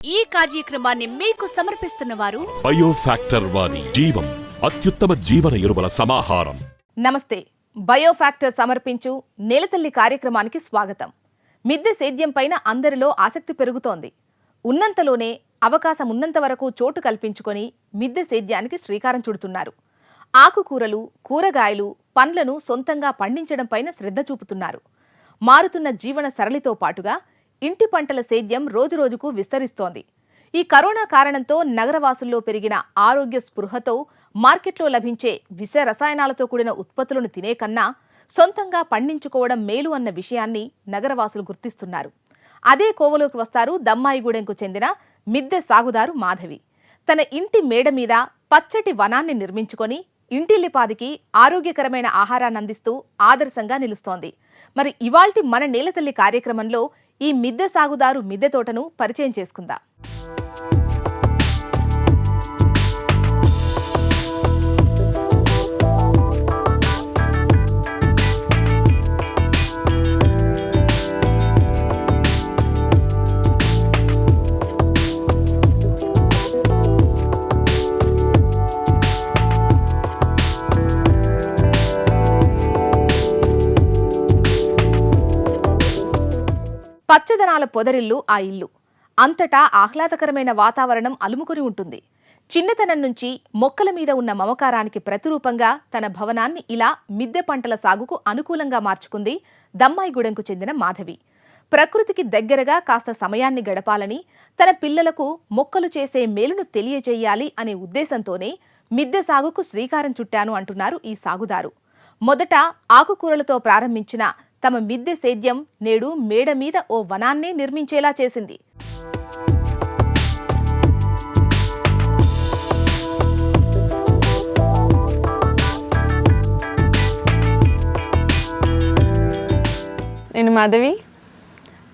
ఈ కార్యక్రమాన్ని మీకు సమర్పిస్తున్న వారు బయోఫాక్టర్ వారి జీవం అత్యుత్తమ జీవన ఎరువుల సమాహారం. నమస్తే బయోఫాక్టర్ సమర్పించు నేలతల్లి కార్యక్రమానికి స్వాగతం. మిద్దె సేద్యం పైన అందరిలో ఆసక్తి పెరుగుతోంది. ఉన్నంతలోనే అవకాశం ఉన్నంత వరకు చోటు కల్పించుకొని మిద్దె సేద్యానికి శ్రీకారం చుడుతున్నారు. ఆకుకూరలు కూరగాయలు పండ్లను సొంతంగా పండించడం పైన శ్రద్ధ చూపుతున్నారు. మారుతున్న జీవన సరళితో పాటుగా ఇంటి పంటల సేద్యం రోజురోజుకు విస్తరిస్తోంది. ఈ కరోనా కారణంతో నగరవాసుల్లో పెరిగిన ఆరోగ్య స్పృహతో మార్కెట్లో లభించే విష రసాయనాలతో కూడిన ఉత్పత్తులను తినే కన్నా సొంతంగా పండించుకోవడం మేలు అన్న విషయాన్ని నగరవాసులు గుర్తిస్తున్నారు. అదే కోవలోకి వస్తారు దమ్మాయిగూడెంకు చెందిన మిద్దె సాగుదారు మాధవి. తన ఇంటి మేడ మీద పచ్చటి వనాన్ని నిర్మించుకొని ఇంటిల్లిపాదికి ఆరోగ్యకరమైన ఆహారాన్ని అందిస్తూ ఆదర్శంగా నిలుస్తోంది. మరి ఇవాల్టి మన నేలతల్లి కార్యక్రమంలో ఈ మిద్దె సాగుదారు మిద్దె తోటను పరిచయం చేసుకుందాం. పచ్చదనాల పొదరిల్లు ఆ ఇల్లు. అంతటా ఆహ్లాదకరమైన వాతావరణం అలుముకొని ఉంటుంది. చిన్నతనం నుంచి మొక్కల మీద ఉన్న మమకారానికి ప్రతిరూపంగా తన భవనాన్ని ఇలా మిద్దె పంటల సాగుకు అనుకూలంగా మార్చుకుంది దమ్మాయిగూడెంకు చెందిన మాధవి. ప్రకృతికి దగ్గరగా కాస్త సమయాన్ని గడపాలని తన పిల్లలకు మొక్కలు చేసే మేలును తెలియజేయాలి అనే ఉద్దేశంతోనే మిద్దె సాగుకు శ్రీకారం చుట్టాను అంటున్నారు ఈ సాగుదారు. మొదట ఆకుకూరలతో ప్రారంభించిన తమ మిద్దె సేద్యం నేడు మేడ మీద ఓ వనాన్నే నిర్మించేలా చేసింది. నేను మాధవి.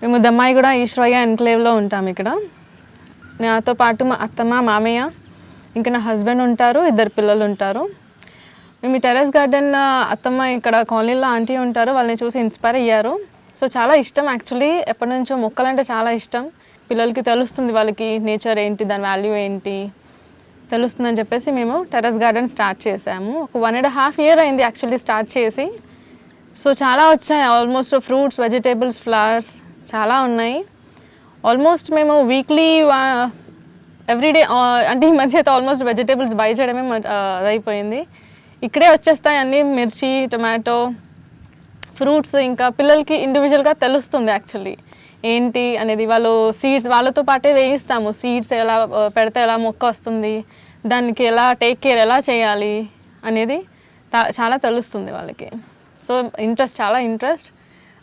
మేము దమ్మాయిగూడ ఈశ్వరయ్య ఎన్క్లేవ్లో ఉంటాం ఇక్కడ. నాతో పాటు మా అత్తమ్మ మామయ్య ఇంకా నా హస్బెండ్ ఉంటారు ఇద్దరు పిల్లలు ఉంటారు. మేము ఈ టెర్రస్ గార్డెన్ అత్తమ్మ ఇక్కడ కాలనీలో ఆంటీ ఉంటారు వాళ్ళని చూసి ఇన్స్పైర్ అయ్యారు. సో చాలా ఇష్టం యాక్చువల్లీ ఎప్పటి నుంచో మొక్కలంటే చాలా ఇష్టం. పిల్లలకి తెలుస్తుంది వాళ్ళకి నేచర్ ఏంటి దాని వాల్యూ ఏంటి తెలుస్తుందని చెప్పేసి మేము టెర్రస్ గార్డెన్ స్టార్ట్ చేసాము ఒక వన్ అండ్ హాఫ్ ఇయర్ అయింది యాక్చువల్లీ స్టార్ట్ చేసి. సో చాలా వచ్చాయి ఆల్మోస్ట్ ఫ్రూట్స్ వెజిటేబుల్స్ ఫ్లవర్స్ చాలా ఉన్నాయి. ఆల్మోస్ట్ మేము వీక్లీ ఎవ్రీడే అంటే ఈ మధ్య అయితే ఆల్మోస్ట్ వెజిటేబుల్స్ బై చేయడమే మ- ఆ, ఇక్కడే వచ్చేస్తాయి అన్నీ మిర్చి టొమాటో ఫ్రూట్స్ ఇంకా పిల్లలకి ఇండివిజువల్గా తెలుస్తుంది యాక్చువల్లీ ఏంటి అనేది వాళ్ళు సీడ్స్ వాళ్ళతో పాటే వేయిస్తాము. సీడ్స్ ఎలా పెడితే ఎలా మొక్క వస్తుంది దానికి ఎలా టేక్ కేర్ ఎలా చేయాలి అనేది చాలా తెలుస్తుంది వాళ్ళకి. సో ఇంట్రెస్ట్ చాలా ఇంట్రెస్ట్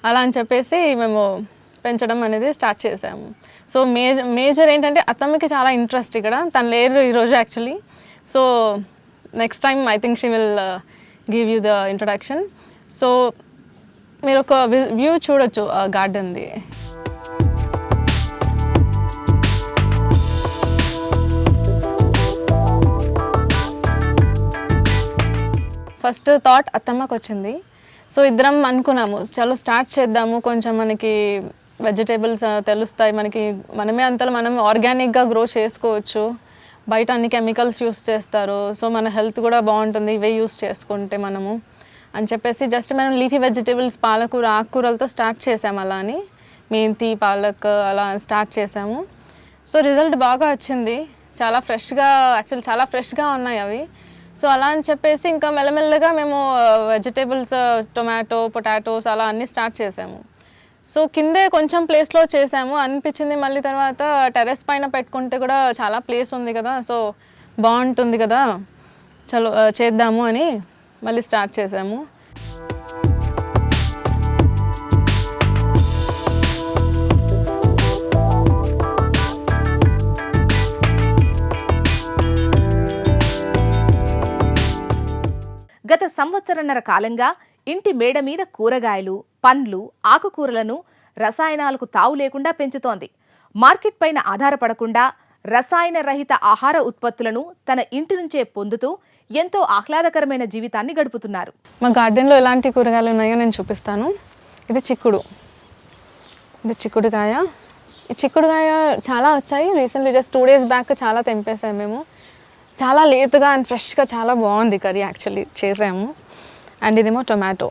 అలా అని చెప్పేసి మేము పెంచడం అనేది స్టార్ట్ చేసాము. సో మేజర్ మేజర్ ఏంటంటే అత్తమ్మకి చాలా ఇంట్రెస్ట్ ఇక్కడ. తను లేరు ఈరోజు actually so next time I think she will give you the introduction so మీరు ఒక వ్యూ చూడొచ్చు గార్డెన్ది. ఫస్ట్ థాట్ అత్తమ్మకు వచ్చింది సో ఇద్దరం అనుకున్నాము చలో స్టార్ట్ చేద్దాము కొంచెం మనకి వెజిటేబుల్స్ తెలుస్తాయి మనకి మనమే అంతలో మనం ఆర్గానిక్గా గ్రో చేసుకోవచ్చు. బయట అన్ని కెమికల్స్ యూస్ చేస్తారు. సో మన హెల్త్ కూడా బాగుంటుంది. ఇవే యూస్ చేసుకుంటే మనము అని చెప్పేసి జస్ట్ మనం లీఫీ వెజిటేబుల్స్ పాలకూర ఆకుకూరలతో స్టార్ట్ చేసాము అలా అని. మెంతి పాలక్ అలా స్టార్ట్ చేసాము. సో రిజల్ట్ బాగా వచ్చింది. చాలా ఫ్రెష్గా యాక్చువల్ చాలా ఫ్రెష్గా ఉన్నాయి అవి. సో అలా అని చెప్పేసి ఇంకా మెల్లమెల్లగా మేము వెజిటేబుల్స్ టొమాటో పొటాటోస్ అలా అన్నీ స్టార్ట్ చేసాము. సో కిందే కొంచెం ప్లేస్లో చేసాము అనిపించింది మళ్ళీ తర్వాత టెర్రస్ పైన పెట్టుకుంటే కూడా చాలా ప్లేస్ ఉంది కదా సో బాగుంటుంది కదా. చలో చేద్దాము అని మళ్ళీ స్టార్ట్ చేసాము గత సంవత్సరన్నర కాలంగా ఇంటి మేడ మీద కూరగాయలు పండ్లు ఆకుకూరలను రసాయనాలకు తావు లేకుండా పెంచుతోంది. మార్కెట్ పైన ఆధారపడకుండా రసాయన రహిత ఆహార ఉత్పత్తులను తన ఇంటి నుంచే పొందుతూ ఎంతో ఆహ్లాదకరమైన జీవితాన్ని గడుపుతున్నారు. మా గార్డెన్లో ఎలాంటి కూరగాయలు ఉన్నాయో నేను చూపిస్తాను. ఇది చిక్కుడు. ఇది చిక్కుడుకాయ. ఈ చిక్కుడుకాయ చాలా వచ్చాయి. Recently just two days back చాలా తెంపేసాము మేము. చాలా లేతగా అండ్ ఫ్రెష్గా చాలా బాగుంది కర్రీ యాక్చువల్లీ చేసాము. అండ్ ఇదేమో టొమాటో.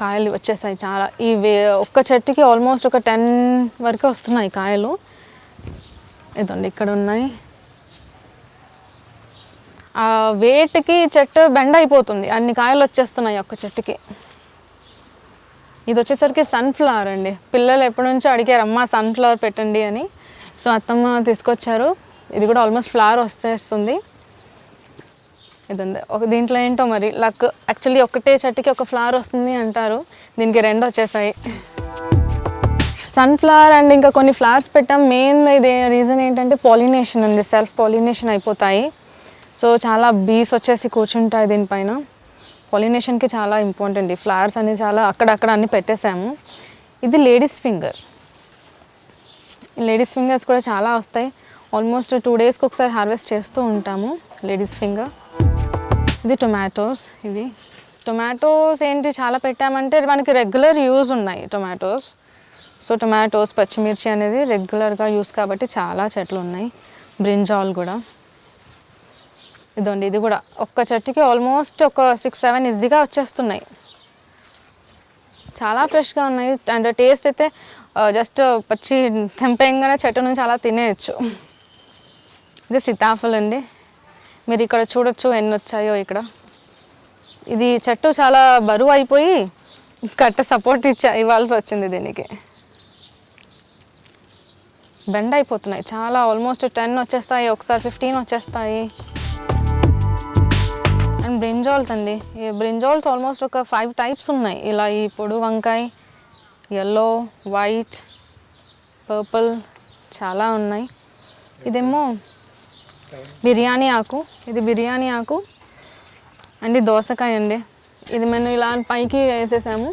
కాయలు వచ్చేసాయి చాలా. ఈ వే ఒక్క చెట్టుకి ఆల్మోస్ట్ ఒక టెన్ వరకు వస్తున్నాయి కాయలు. ఇదండి ఇక్కడ ఉన్నాయి ఆ వేటికి చెట్టు బెండ్ అయిపోతుంది. అన్ని కాయలు వచ్చేస్తున్నాయి ఒక్క చెట్టుకి. ఇది వచ్చేసరికి సన్ఫ్లవర్ అండి. పిల్లలు ఎప్పటి నుంచో అడిగారు అమ్మ సన్ఫ్లవర్ పెట్టండి అని. సో అత్తమ్మ తీసుకొచ్చారు. ఇది కూడా ఆల్మోస్ట్ ఫ్లవర్ వచ్చేస్తుంది. ఇది ఉంది ఒక దీంట్లో ఏంటో మరి లక్ యాక్చువల్లీ ఒకటే చెట్టుకి ఒక ఫ్లవర్ వస్తుంది అంటారు. దీనికి రెండు వచ్చేసాయి. సన్ఫ్లవర్ అండ్ ఇంకా కొన్ని ఫ్లవర్స్ పెట్టాం. మెయిన్ ఇది రీజన్ ఏంటంటే పాలినేషన్ అండి. సెల్ఫ్ పాలినేషన్ అయిపోతాయి. సో చాలా బీస్ వచ్చేసి కూర్చుంటాయి దీనిపైన. పాలినేషన్కి చాలా ఇంపార్టెంట్ ఈ ఫ్లవర్స్ అనేవి చాలా అక్కడక్కడ అన్ని పెట్టేశాము ఇది లేడీస్ ఫింగర్. లేడీస్ ఫింగర్స్ కూడా చాలా వస్తాయి. ఆల్మోస్ట్ టూ డేస్కి ఒకసారి హార్వెస్ట్ చేస్తూ ఉంటాము లేడీస్ ఫింగర్. ఇది టొమాటోస్ ఇది. టొమాటోస్ ఏంటి? చాలా పెట్టామంటే మనకి రెగ్యులర్ యూజ్ ఉన్నాయి టొమాటోస్ సో టొమాటోస్ పచ్చిమిర్చి అనేది రెగ్యులర్గా యూస్ కాబట్టి చాలా చెట్లు ఉన్నాయి. బ్రింజాల్ కూడా. ఇదండి ఇది కూడా. ఒక్క చెట్టుకి ఆల్మోస్ట్ ఒక సిక్స్ సెవెన్ ఈజీగా వచ్చేస్తున్నాయి. చాలా ఫ్రెష్గా ఉన్నాయి. అండ్ టేస్ట్ అయితే uh, జస్ట్ పచ్చి తెంపేయంగానే చెట్టు నుంచి అలా తినేయచ్చు. ఇది సీతాఫలం అండి. మీరు ఇక్కడ చూడొచ్చు ఎన్ని వచ్చాయో ఇక్కడ. ఇది చెట్టు చాలా బరువు అయిపోయి కట్ట సపోర్ట్ ఇచ్చా ఇవ్వాల్సి వచ్చింది దీనికి. బెండ్ అయిపోతున్నాయి. చాలా ఆల్మోస్ట్ టెన్ వచ్చేస్తాయి ఒకసారి ఫిఫ్టీన్ వచ్చేస్తాయి. అండ్ బ్రింజాల్స్ అండి. ఈ బ్రింజాల్స్ ఆల్మోస్ట్ ఒక ఫైవ్ టైప్స్ ఉన్నాయి. ఇలా ఈ పొడు వంకాయ ఎల్లో వైట్ పర్పుల్ చాలా ఉన్నాయి. ఇదేమో బిర్యానీ ఆకు. ఇది బిర్యానీ ఆకు. అండి దోసకాయ అండి. ఇది మేము ఇలా పైకి వేసేసాము.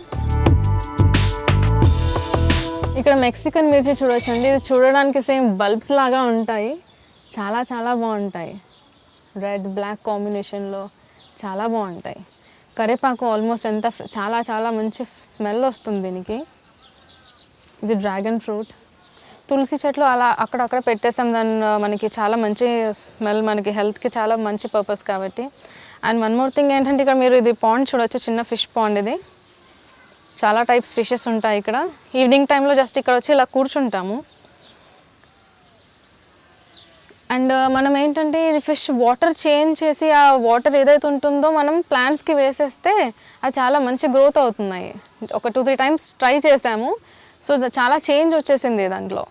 ఇక్కడ మెక్సికన్ మిర్చి చూడొచ్చండి. ఇది చూడడానికి సేమ్ బల్బ్స్ లాగా ఉంటాయి. చాలా చాలా బాగుంటాయి. రెడ్ బ్లాక్ కాంబినేషన్లో చాలా బాగుంటాయి. కరివేపాకు ఆల్మోస్ట్ ఎంత చాలా చాలా మంచి స్మెల్ వస్తుంది దీనికి. ఇది డ్రాగన్ ఫ్రూట్. తులసి చెట్లు అలా అక్కడక్కడ పెట్టేసాం. దాని uh, మనకి చాలా మంచి స్మెల్ మనకి హెల్త్కి చాలా మంచి పర్పస్ కాబట్టి. అండ్ వన్ మోర్ థింగ్ ఏంటంటే ఇక్కడ మీరు ఇది పాండ్ చూడొచ్చు చిన్న ఫిష్ పాండ్ ఇది. చాలా టైప్స్ ఫిషెస్ ఉంటాయి ఇక్కడ. ఈవినింగ్ టైంలో జస్ట్ ఇక్కడ వచ్చి ఇలా కూర్చుంటాము. అండ్ uh, మనం ఏంటంటే ఇది ఫిష్ వాటర్ చేంజ్ చేసి ఆ వాటర్ ఏదైతే ఉంటుందో మనం ప్లాంట్స్కి వేసేస్తే అది చాలా మంచి గ్రోత్ అవుతున్నాయి. ఒక టూ త్రీ టైమ్స్ ట్రై చేసాము. సో చాలా చేంజ్ వచ్చేసింది దాంట్లో.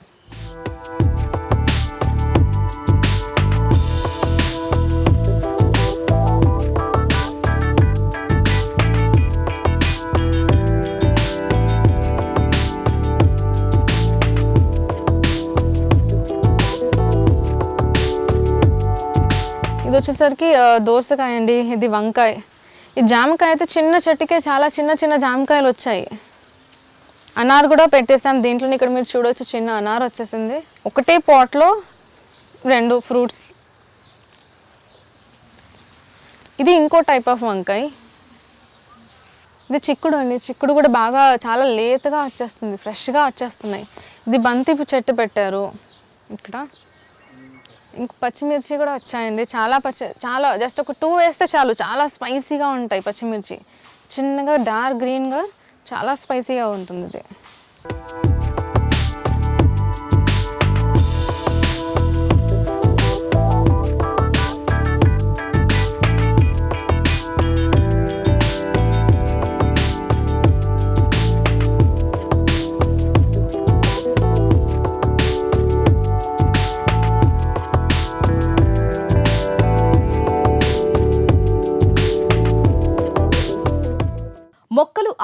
ఇది వచ్చేసరికి దోసకాయ అండి ఇది వంకాయ. ఈ జామకాయ అయితే చిన్న చెట్టుకే చాలా చిన్న చిన్న జామకాయలు వచ్చాయి. అనార్ కూడా పెట్టేసాం దీంట్లో ఇక్కడ మీరు చూడొచ్చు చిన్న అనార్ వచ్చేసింది. ఒకటే పాట్లో రెండు ఫ్రూట్స్. ఇది ఇంకో టైప్ ఆఫ్ వంకాయ. ఇది చిక్కుడు అండి. చిక్కుడు కూడా బాగా చాలా లేతగా వచ్చేస్తుంది. ఫ్రెష్గా వచ్చేస్తున్నాయి. ఇది బంతి చెట్టు పెట్టారు. ఇక్కడ ఇంక పచ్చిమిర్చి కూడా వచ్చాయండి. చాలా పచ్చి చాలా జస్ట్ ఒక టూ వేస్తే చాలు. చాలా స్పైసీగా ఉంటాయి పచ్చిమిర్చి. చిన్నగా డార్క్ గ్రీన్గా చాలా స్పైసీగా ఉంటుంది ఇది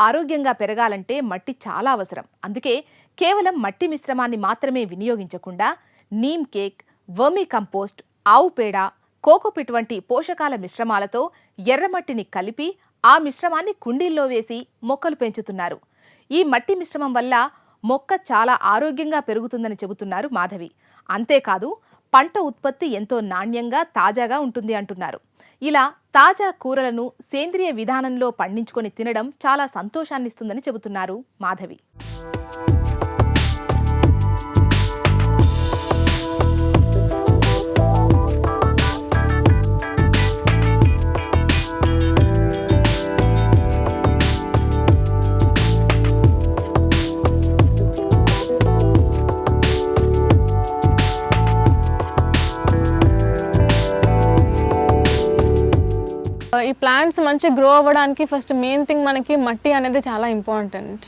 ఆరోగ్యంగా పెరగాలంటే మట్టి చాలా అవసరం. అందుకే కేవలం మట్టి మిశ్రమాన్ని మాత్రమే వినియోగించకుండా నీమ్ కేక్ వర్మీ కంపోస్ట్ ఆవు పేడ కోకోపిట్ వంటి పోషకాల మిశ్రమాలతో ఎర్రమట్టిని కలిపి ఆ మిశ్రమాన్ని కుండీల్లో వేసి మొక్కలు పెంచుతున్నారు. ఈ మట్టి మిశ్రమం వల్ల మొక్క చాలా ఆరోగ్యంగా పెరుగుతుందని చెబుతున్నారు మాధవి. అంతేకాదు పంట ఉత్పత్తి ఎంతో నాణ్యంగా తాజాగా ఉంటుంది అంటున్నారు. ఇలా తాజా కూరలను సేంద్రియ విధానంలో పండించుకొని తినడం చాలా సంతోషాన్నిస్తుందని చెబుతున్నారు మాధవి. ఈ ప్లాంట్స్ మంచి గ్రో అవ్వడానికి ఫస్ట్ మెయిన్ థింగ్ మనకి మట్టి అనేది చాలా ఇంపార్టెంట్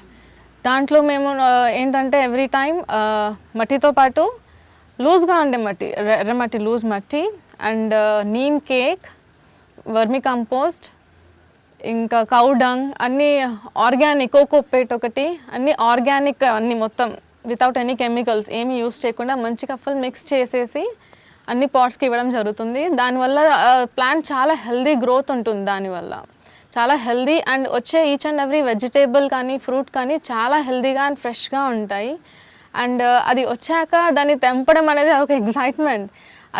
దాంట్లో మేము ఏంటంటే ఎవ్రీ టైం మట్టితో పాటు లూజ్గా ఉండే మట్టి ఎర్ర- మట్టి లూజ్ మట్టి and neem cake vermicompost ఇంకా కౌ డంగ్ అన్నీ ఆర్గానిక్ కోకోపేట్ ఒకటి అన్నీ ఆర్గానిక్ అన్నీ మొత్తం వితౌట్ ఎనీ కెమికల్స్ ఏమీ యూస్ చేయకుండా మంచిగా ఫుల్ మిక్స్ చేసేసి అన్ని పాట్స్కి ఇవ్వడం జరుగుతుంది. దానివల్ల ప్లాంట్ చాలా హెల్దీ గ్రోత్ ఉంటుంది దానివల్ల చాలా హెల్దీ అండ్ వచ్చే ఈచ్ అండ్ ఎవ్రీ వెజిటేబుల్ కానీ ఫ్రూట్ కానీ చాలా హెల్దీగా అండ్ ఫ్రెష్గా ఉంటాయి. అండ్ అది వచ్చాక దాన్ని తెంపడం అనేది ఒక ఎగ్జైట్మెంట్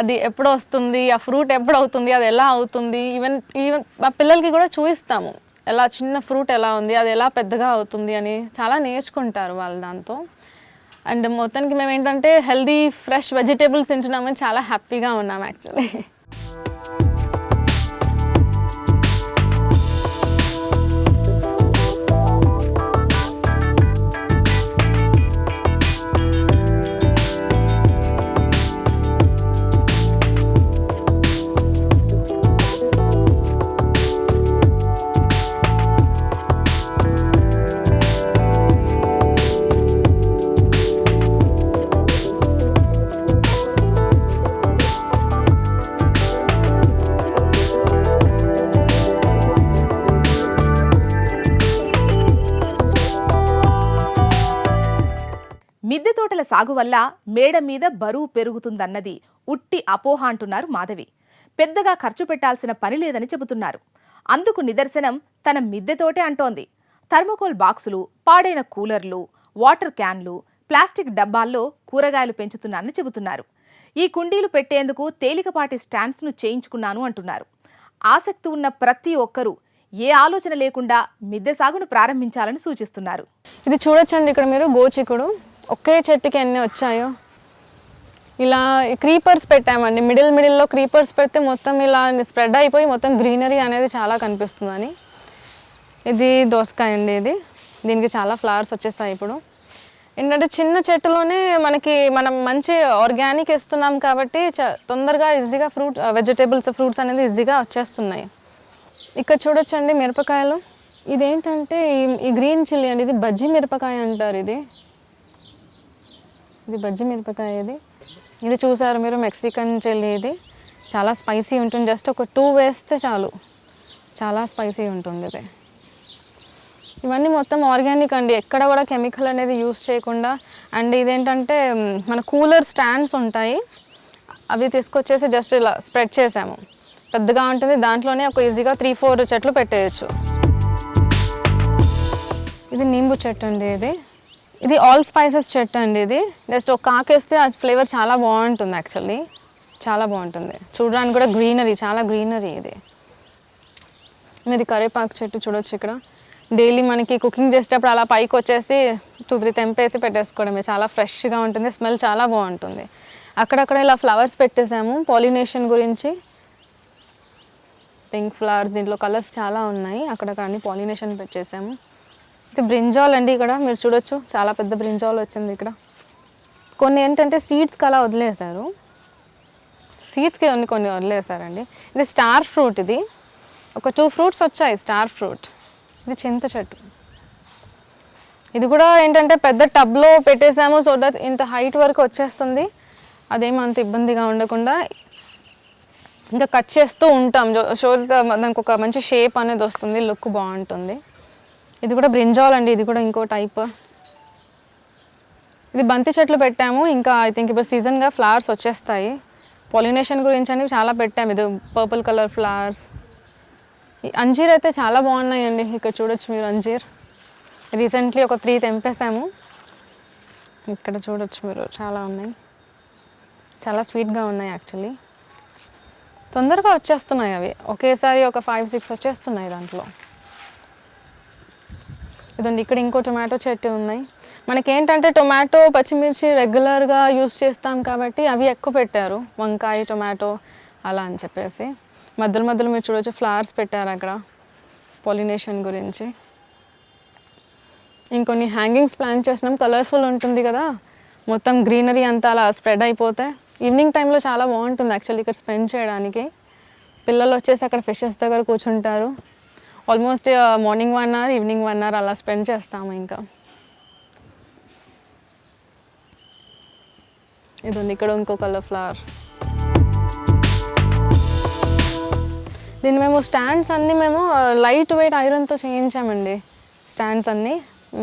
అది ఎప్పుడు వస్తుంది ఆ ఫ్రూట్ ఎప్పుడు అవుతుంది అది ఎలా అవుతుంది? ఈవెన్ ఈవెన్ మా పిల్లలకి కూడా చూపిస్తాము. ఎలా చిన్న ఫ్రూట్ ఎలా ఉంది అది ఎలా పెద్దగా అవుతుంది అని చాలా నేర్చుకుంటారు వాళ్ళు దాంతో. అండ్ మొత్తానికి మేము ఏంటంటే హెల్దీ ఫ్రెష్ వెజిటేబుల్స్ తింటున్నామని చాలా హ్యాపీగా ఉన్నాం యాక్చువల్లీ సాగు వల్ల మేడ మీద బరువు పెరుగుతుందన్నది ఉట్టి అపోహ అంటున్నారు మాధవి. పెద్దగా ఖర్చు పెట్టాల్సిన పని లేదని చెబుతున్నారు. అందుకు నిదర్శనం తన మిద్దెతోటే అంటోంది. థర్మోకోల్ బాక్సులు పాడైన కూలర్లు వాటర్ క్యాన్లు ప్లాస్టిక్ డబ్బాల్లో కూరగాయలు పెంచుతున్నానని చెబుతున్నారు. ఈ కుండీలు పెట్టేందుకు తేలికపాటి స్టాండ్స్ను చేయించుకున్నాను అంటున్నారు. ఆసక్తి ఉన్న ప్రతి ఒక్కరూ ఏ ఆలోచన లేకుండా మిద్దె సాగును ప్రారంభించాలని సూచిస్తున్నారు. ఇది చూడొచ్చండి ఇక్కడ మీరు గోచికుడు. ఒకే చెట్టుకి ఎన్ని వచ్చాయో? ఇలా క్రీపర్స్ పెట్టామండి. మిడిల్ మిడిల్లో క్రీపర్స్ పెడితే మొత్తం ఇలా స్ప్రెడ్ అయిపోయి మొత్తం గ్రీనరీ అనేది చాలా కనిపిస్తుందని. ఇది దోసకాయ అండి ఇది. దీనికి చాలా ఫ్లవర్స్ వచ్చేసాయి ఇప్పుడు. ఏంటంటే చిన్న చెట్టులోనే మనకి మనం మంచి ఆర్గానిక్ ఇస్తున్నాం కాబట్టి చ- తొందరగా ఈజీగా ఫ్రూట్ వెజిటేబుల్స్ ఫ్రూట్స్ అనేది ఈజీగా వచ్చేస్తున్నాయి. ఇక్కడ చూడొచ్చండి మిరపకాయలు. ఇదేంటంటే ఈ గ్రీన్ చిల్లీ అండి. ఇది బజ్జీ మిరపకాయ అంటారు ఇది. ఇది బజ్జి మిరపకాయ ఇది. ఇది చూసారు మీరు మెక్సికన్ చెల్లి ఇది. చాలా స్పైసీ ఉంటుంది. జస్ట్ ఒక టూ వేస్తే చాలు. చాలా స్పైసీ ఉంటుంది ఇది. ఇవన్నీ మొత్తం ఆర్గానిక్ అండి. ఎక్కడ కూడా కెమికల్ అనేది యూస్ చేయకుండా అండ్ ఇదేంటంటే మన కూలర్ స్టాండ్స్ ఉంటాయి. అవి తీసుకొచ్చేసి జస్ట్ ఇలా స్ప్రెడ్ చేసాము. పెద్దగా ఉంటుంది. దాంట్లోనే ఒక ఈజీగా త్రీ ఫోర్ చెట్లు పెట్టేయచ్చు. ఇది నింబు చెట్టు అండి ఇది. ఇది ఆల్ స్పైసెస్ చెట్టు అండి ఇది. జస్ట్ ఒక కాకేస్తే ఆ ఫ్లేవర్ చాలా బాగుంటుంది యాక్చువల్లీ చాలా బాగుంటుంది. చూడడానికి కూడా గ్రీనరీ చాలా గ్రీనరీ ఇది. మీరు కరివేపాకు చెట్టు చూడొచ్చు ఇక్కడ. డైలీ మనకి కుకింగ్ చేసేటప్పుడు అలా పైకి వచ్చేసి తుదిరి తెంపేసి పెట్టేసుకోవడమే చాలా ఫ్రెష్గా ఉంటుంది స్మెల్ చాలా బాగుంటుంది. అక్కడక్కడ ఇలా ఫ్లవర్స్ పెట్టేసాము. పాలినేషన్ గురించి పింక్ ఫ్లవర్స్ దీంట్లో కలర్స్ చాలా ఉన్నాయి. అక్కడక్కడ అన్ని పాలినేషన్ పెట్టేసాము. ఇది బ్రింజాల్ అండి ఇక్కడ. మీరు చూడొచ్చు చాలా పెద్ద బ్రింజాల్ వచ్చింది ఇక్కడ. కొన్ని ఏంటంటే సీడ్స్కి అలా వదిలేశారు. సీడ్స్కి కొన్ని కొన్ని వదిలేశారండి. ఇది స్టార్ ఫ్రూట్ ఇది. ఒక టూ ఫ్రూట్స్ వచ్చాయి స్టార్ ఫ్రూట్ ఇది చింత చెట్టు. ఇది కూడా ఏంటంటే పెద్ద టబ్లో పెట్టేశాము సో దట్ ఇంత హైట్ వరకు వచ్చేస్తుంది. అదేం అంత ఇబ్బందిగా ఉండకుండా ఇంకా కట్ చేస్తూ ఉంటాం. షో దానికి ఒక మంచి షేప్ అనేది వస్తుంది లుక్ బాగుంటుంది. ఇది కూడా బ్రింజాల్ అండి ఇది కూడా ఇంకో టైప్. ఇది బంతి చెట్లు పెట్టాము ఇంకా ఐ థింక్ ఇప్పుడు సీజన్గా ఫ్లవర్స్ వచ్చేస్తాయి. పాలినేషన్ గురించి అని చాలా పెట్టాము ఇది పర్పుల్ కలర్ ఫ్లవర్స్ ఈ అంజీర్ అయితే చాలా బాగున్నాయండి ఇక్కడ చూడొచ్చు మీరు అంజీర్. రీసెంట్లీ ఒక త్రీ తెంపేసాము ఇక్కడ చూడొచ్చు మీరు చాలా ఉన్నాయి. చాలా స్వీట్గా ఉన్నాయి యాక్చువల్లీ తొందరగా వచ్చేస్తున్నాయి అవి ఒకేసారి ఒక ఫైవ్ సిక్స్ వచ్చేస్తున్నాయి దాంట్లో. ఇదండి. ఇక్కడ ఇంకో టొమాటో చెట్టు ఉన్నాయి. మనకేంటంటే టొమాటో పచ్చిమిర్చి రెగ్యులర్గా యూస్ చేస్తాం కాబట్టి అవి ఎక్కువ పెట్టారు. వంకాయ టొమాటో అలా అని చెప్పేసి. మధ్యలో మధ్యలో మీరు చూడొచ్చు ఫ్లవర్స్ పెట్టారు అక్కడ పాలినేషన్ గురించి. ఇంకొన్ని హ్యాంగింగ్స్ ప్లాన్ చేసినాం. కలర్ఫుల్ ఉంటుంది కదా. మొత్తం గ్రీనరీ అంతా అలా స్ప్రెడ్ అయిపోతే. ఈవినింగ్ టైంలో చాలా బాగుంటుంది యాక్చువల్లీ ఇక్కడ స్పెండ్ చేయడానికి. పిల్లలు వచ్చేసి అక్కడ ఫిషెస్ దగ్గర కూర్చుంటారు. Almost morning one hour evening one hour అలా స్పెండ్ చేస్తాము ఇంకా. ఇది ఉంది ఇక్కడ ఇంకో కలర్ ఫ్లవర్ దీన్ని మేము స్టాండ్స్ అన్నీ మేము లైట్ వెయిట్ ఐరన్తో చేయించామండి. స్టాండ్స్ అన్నీ.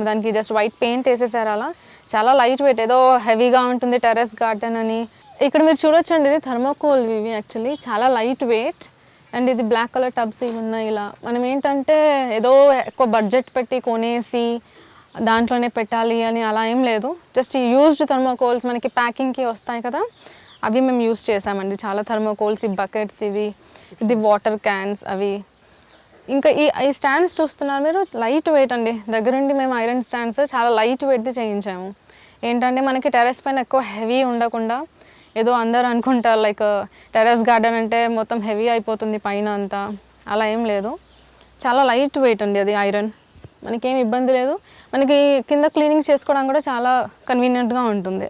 దానికి జస్ట్ వైట్ పెయింట్ వేసేసారు అలా. చాలా లైట్ వెయిట్ ఏదో హెవీగా ఉంటుంది టెర్రస్ గార్డెన్ అని. ఇక్కడ మీరు చూడొచ్చండి ఇది థర్మోకోల్ ఇవి యాక్చువల్లీ చాలా లైట్ వెయిట్ అండ్ ఇది బ్లాక్ కలర్ టబ్స్ ఇవి ఉన్నాయి ఇలా. మనం ఏంటంటే ఏదో ఎక్కువ బడ్జెట్ పెట్టి కొనేసి దాంట్లోనే పెట్టాలి అని అలా ఏం లేదు. జస్ట్ యూజ్డ్ థర్మోకోల్స్ మనకి ప్యాకింగ్కి వస్తాయి కదా అవి మేము యూజ్ చేసామండి చాలా థర్మోకోల్స్ ఈ బకెట్స్ ఇవి ఇది వాటర్ క్యాన్స్ అవి. ఇంకా ఈ ఈ స్టాండ్స్ చూస్తున్నారు మీరు? లైట్ వెయిట్ అండి. దగ్గరుండి మేము ఐరన్ స్టాండ్స్ చాలా లైట్ వెయిట్ది చేయించాము. ఏంటంటే మనకి టెర్రస్ పైన ఎక్కువ హెవీ ఉండకుండా ఏదో అందరు అనుకుంటారు లైక్ టెర్రస్ గార్డెన్ అంటే మొత్తం హెవీ అయిపోతుంది పైన అంతా. అలా ఏం లేదు. చాలా లైట్ వెయిట్ అండి అది ఐరన్. మనకేం ఇబ్బంది లేదు. మనకి కింద క్లీనింగ్ చేసుకోవడం కూడా చాలా కన్వీనియంట్గా ఉంటుంది.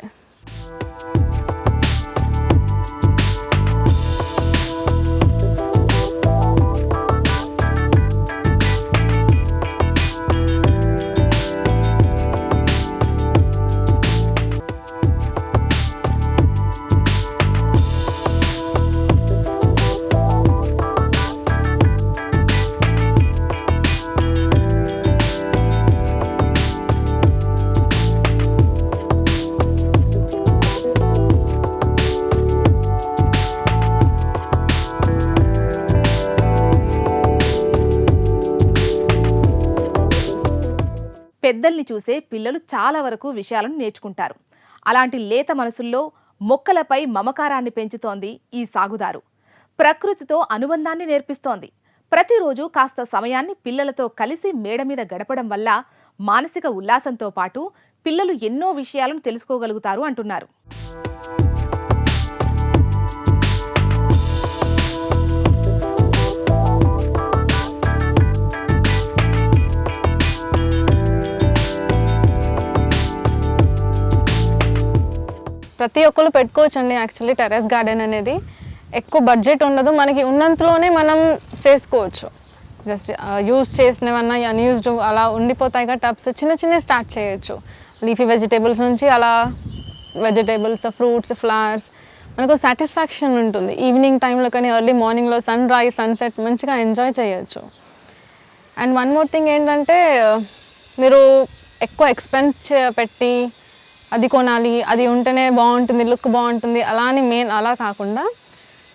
పెద్దల్ని చూసే పిల్లలు చాలా వరకు విషయాలను నేర్చుకుంటారు. అలాంటి లేత మనసుల్లో మొక్కలపై మమకారాన్ని పెంచుతోంది ఈ సాగుదారు. ప్రకృతితో అనుబంధాన్ని నేర్పిస్తోంది. ప్రతిరోజు కాస్త సమయాన్ని పిల్లలతో కలిసి మేడ మీద గడపడం వల్ల మానసిక ఉల్లాసంతో పాటు పిల్లలు ఎన్నో విషయాలను తెలుసుకోగలుగుతారు అంటున్నారు. ప్రతి ఒక్కరు పెట్టుకోవచ్చండి యాక్చువల్లీ టెర్రస్ గార్డెన్ అనేది. ఎక్కువ బడ్జెట్ ఉండదు మనకి ఉన్నంతలోనే మనం చేసుకోవచ్చు. జస్ట్ యూజ్ చేసినవన్నా అన్యూజ్డ్ అలా ఉండిపోతాయి కదా టబ్స్ చిన్న చిన్న స్టార్ట్ చేయొచ్చు. లీఫీ వెజిటేబుల్స్ నుంచి అలా వెజిటేబుల్స్ ఫ్రూట్స్ ఫ్లవర్స్ మనకు సాటిస్ఫాక్షన్ ఉంటుంది. ఈవినింగ్ టైంలో కానీ ఎర్లీ మార్నింగ్లో సన్ రైజ్ సన్సెట్ మంచిగా ఎంజాయ్ చేయొచ్చు. అండ్ వన్ మోర్ థింగ్ ఏంటంటే మీరు ఎక్కువ ఎక్స్పెన్స్ పెట్టి అది కొనాలి అది ఉంటేనే బాగుంటుంది లుక్ బాగుంటుంది అలా అని మెయిన్ అలా కాకుండా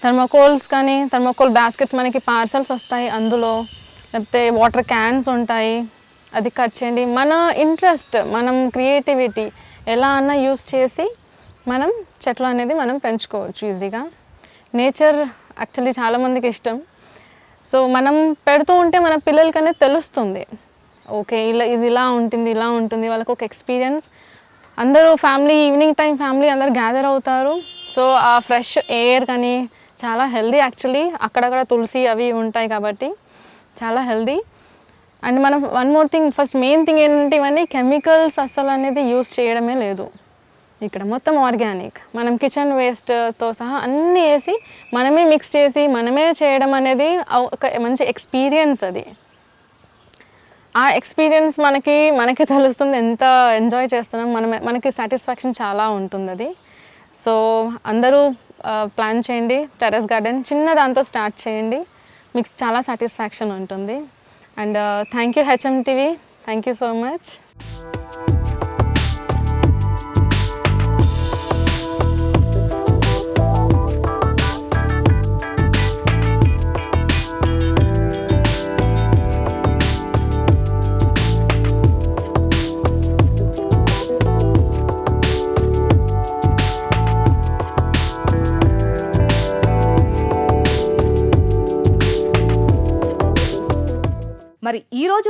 థర్మోకోల్స్ కానీ థర్మోకోల్ బాస్కెట్స్ మనకి పార్సల్స్ వస్తాయి అందులో. లేకపోతే వాటర్ క్యాన్స్ ఉంటాయి. అది కట్ చేయండి. మన ఇంట్రెస్ట్ మనం క్రియేటివిటీ ఎలా అన్నా యూస్ చేసి మనం చెట్లు అనేది మనం పెంచుకోవచ్చు ఈజీగా. నేచర్ యాక్చువల్లీ చాలామందికి ఇష్టం. సో మనం పెడుతూ ఉంటే మన పిల్లలకనే తెలుస్తుంది. ఓకే ఇలా ఇది ఇలా ఉంటుంది ఇలా ఉంటుంది వాళ్ళకు ఒక ఎక్స్పీరియన్స్ అందరూ ఫ్యామిలీ ఈవినింగ్ టైం ఫ్యామిలీ అందరు గ్యాదర్ అవుతారు. సో ఆ ఫ్రెష్ ఎయిర్ కానీ చాలా హెల్దీ యాక్చువల్లీ. అక్కడక్కడ తులసి అవి ఉంటాయి కాబట్టి చాలా హెల్దీ. అండ్ మనం one more thing first main thing ఏంటంటే ఇవన్నీ కెమికల్స్ అస్సలు అనేది యూస్ చేయడమే లేదు. ఇక్కడ మొత్తం ఆర్గానిక్. మనం కిచెన్ వేస్ట్తో సహా అన్నీ వేసి మనమే మిక్స్ చేసి మనమే చేయడం అనేది ఒక మంచి ఎక్స్పీరియన్స్ అది. ఆ ఎక్స్పీరియన్స్ మనకి మనకి తెలుస్తుంది ఎంత ఎంజాయ్ చేస్తున్నాం. మనం మనకి సాటిస్ఫాక్షన్ చాలా ఉంటుంది అది. సో అందరూ ప్లాన్ చేయండి టెర్రస్ గార్డెన్ చిన్న దాంతో స్టార్ట్ చేయండి. మీకు చాలా సాటిస్ఫాక్షన్ ఉంటుంది. And thank you HM TV thank you so much.